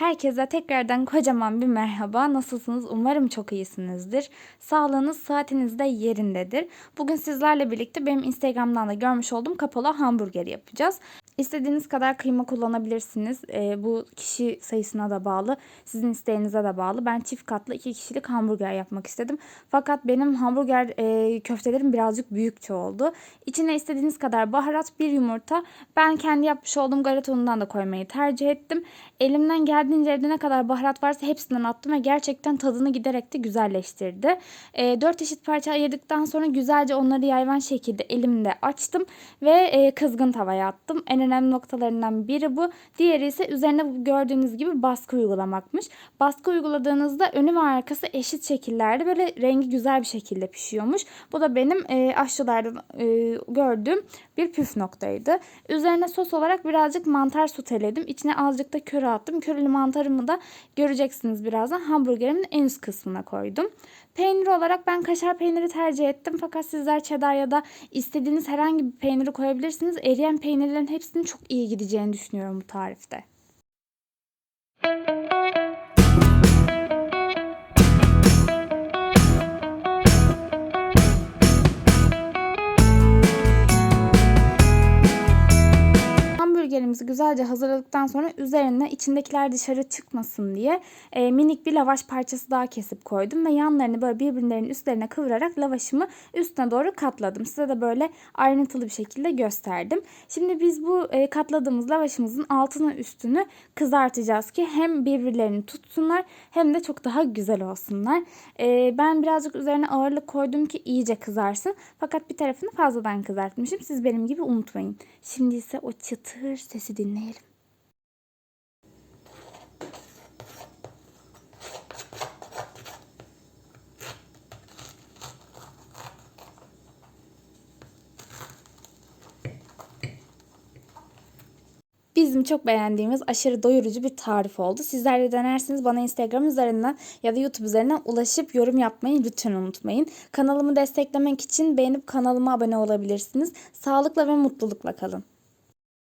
Herkese tekrardan kocaman bir merhaba. Nasılsınız? Umarım çok iyisinizdir. Sağlığınız, saatiniz de yerindedir. Bugün sizlerle birlikte benim Instagram'dan da görmüş olduğum kapalı hamburger yapacağız. İstediğiniz kadar kıyma kullanabilirsiniz. Ee, bu kişi sayısına da bağlı. Sizin isteğinize de bağlı. Ben çift katlı iki kişilik hamburger yapmak istedim. Fakat benim hamburger e, köftelerim birazcık büyükçe oldu. İçine istediğiniz kadar baharat, bir yumurta. Ben kendi yapmış olduğum galeta unundan da koymayı tercih ettim. Elimden geldiğince evde ne kadar baharat varsa hepsinden attım ve gerçekten tadını giderek de güzelleştirdi. E, 4 eşit parça ayırdıktan sonra güzelce onları yayvan şekilde elimde açtım ve e, kızgın tavaya attım. En önemli noktalarından biri bu. Diğeri ise üzerine gördüğünüz gibi baskı uygulamakmış. Baskı uyguladığınızda önü ve arkası eşit şekillerde böyle rengi güzel bir şekilde pişiyormuş. Bu da benim e, aşçılardan e, gördüğüm bir püf noktaydı. Üzerine sos olarak birazcık mantar soteledim. İçine azıcık da köri attım. Körili mantarımı da göreceksiniz birazdan hamburgerimin en üst kısmına koydum. Peynir olarak ben kaşar peyniri tercih ettim. Fakat sizler cheddar ya da istediğiniz herhangi bir peyniri koyabilirsiniz. Eriyen peynirlerin hepsinin çok iyi gideceğini düşünüyorum bu tarifte. Hamburgerimizi güzelce hazırladıktan sonra üzerine içindekiler dışarı çıkmasın diye e, minik bir lavaş parçası daha kesip koydum ve yanlarını böyle birbirlerinin üstlerine kıvırarak lavaşımı üstüne doğru katladım. Size de böyle ayrıntılı bir şekilde gösterdim. Şimdi biz bu e, katladığımız lavaşımızın altını üstünü kızartacağız ki hem birbirlerini tutsunlar hem de çok daha güzel olsunlar. E, ben birazcık üzerine ağırlık koydum ki iyice kızarsın. Fakat bir tarafını fazladan kızartmışım. Siz benim gibi unutmayın. Şimdi ise o çıtır sesi dinleyelim. Bizim çok beğendiğimiz aşırı doyurucu bir tarif oldu. Sizler de denersiniz bana Instagram üzerinden ya da YouTube üzerinden ulaşıp yorum yapmayı lütfen unutmayın. Kanalımı desteklemek için beğenip kanalıma abone olabilirsiniz. Sağlıkla ve mutlulukla kalın.